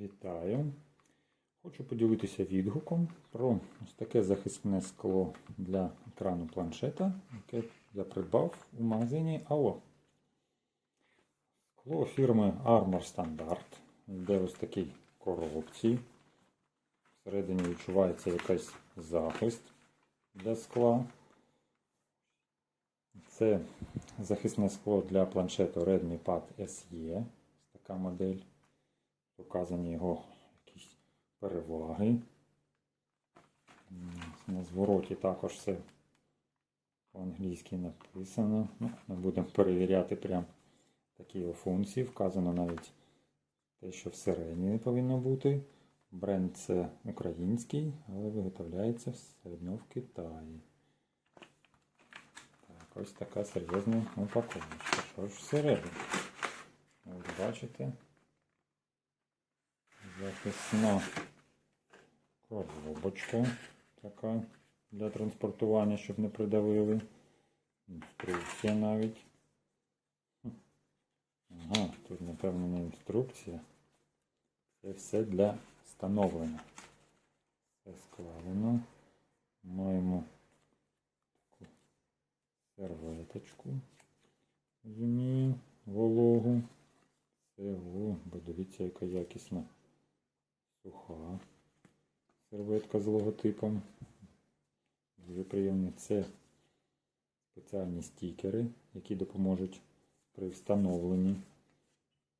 Вітаю! Хочу поділитися відгуком про ось таке захисне скло для екрану планшета, яке я придбав у магазині АО. Скло фірми Armor Standard. Йде ось такій коробці. Всередині відчувається якийсь захист для скла. Це захисне скло для планшету Redmi Pad SE. Ось така модель. Показані його якісь переваги. На звороті також все по-англійськи написано. Ну, Ми будемо перевіряти прям такі його функції. Вказано навіть те, що всередині повинно бути. Бренд це український, але виготовляється все одно в Китаї. Так, ось така серйозна упаковочка. Що ж всередині? Ось бачите. Захисна коробочка така для транспортування, щоб не придавили. Інструкція навіть. Ага, тут напевно не інструкція. Це все для встановлення. Все складено. Маємо таку серветочку. Розумію, вологу. Це о, бо дивіться, яка якісна суха серветка з логотипом. Дуже приємні. Це спеціальні стікери, які допоможуть при встановленні,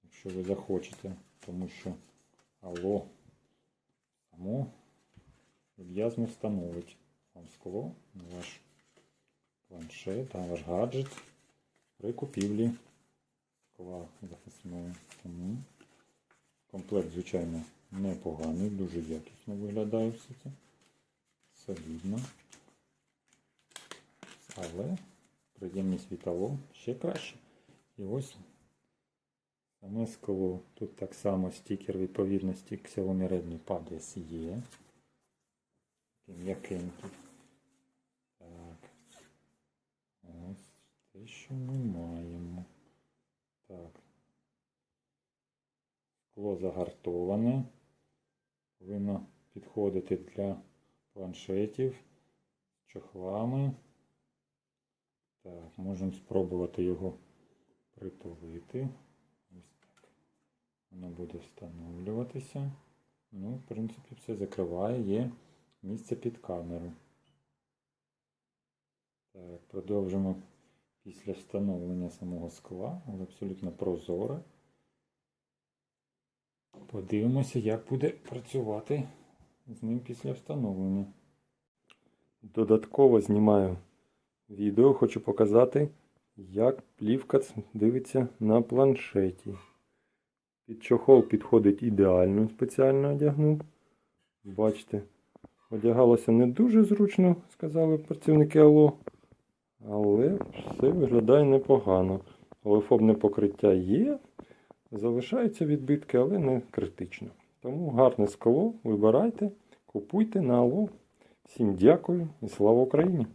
якщо ви захочете, тому що алло само люб'язно встановить вам скло на ваш планшет, на ваш гаджет при купівлі скла захисного. Тому комплект, звичайно, непоганий, дуже якісно виглядає все це. Солідно. Але приємність вітало ще краще. І ось саме скло. Тут так само стікер відповідності Xiaomi Redmi Pad SE. Такий м'якенький. Так. Ось те, що ми маємо. Так. Скло загартоване. Повинно підходити для планшетів з чохлами. Так, можемо спробувати його притулити. Ось так. Воно буде встановлюватися. Ну, в принципі, все закриває, є місце під камеру. Так, продовжимо після встановлення самого скла, але абсолютно прозоре. Подивимося, як буде працювати з ним після встановлення. Додатково знімаю відео, хочу показати, як плівка дивиться на планшеті. Під чохол підходить ідеально, спеціально одягнув. Бачите, одягалося не дуже зручно, сказали працівники АЛО. Але все виглядає непогано. Олефобне покриття є. Залишаються відбитки, але не критично. Тому гарне скло, вибирайте, купуйте на АЛО. Всім дякую і слава Україні!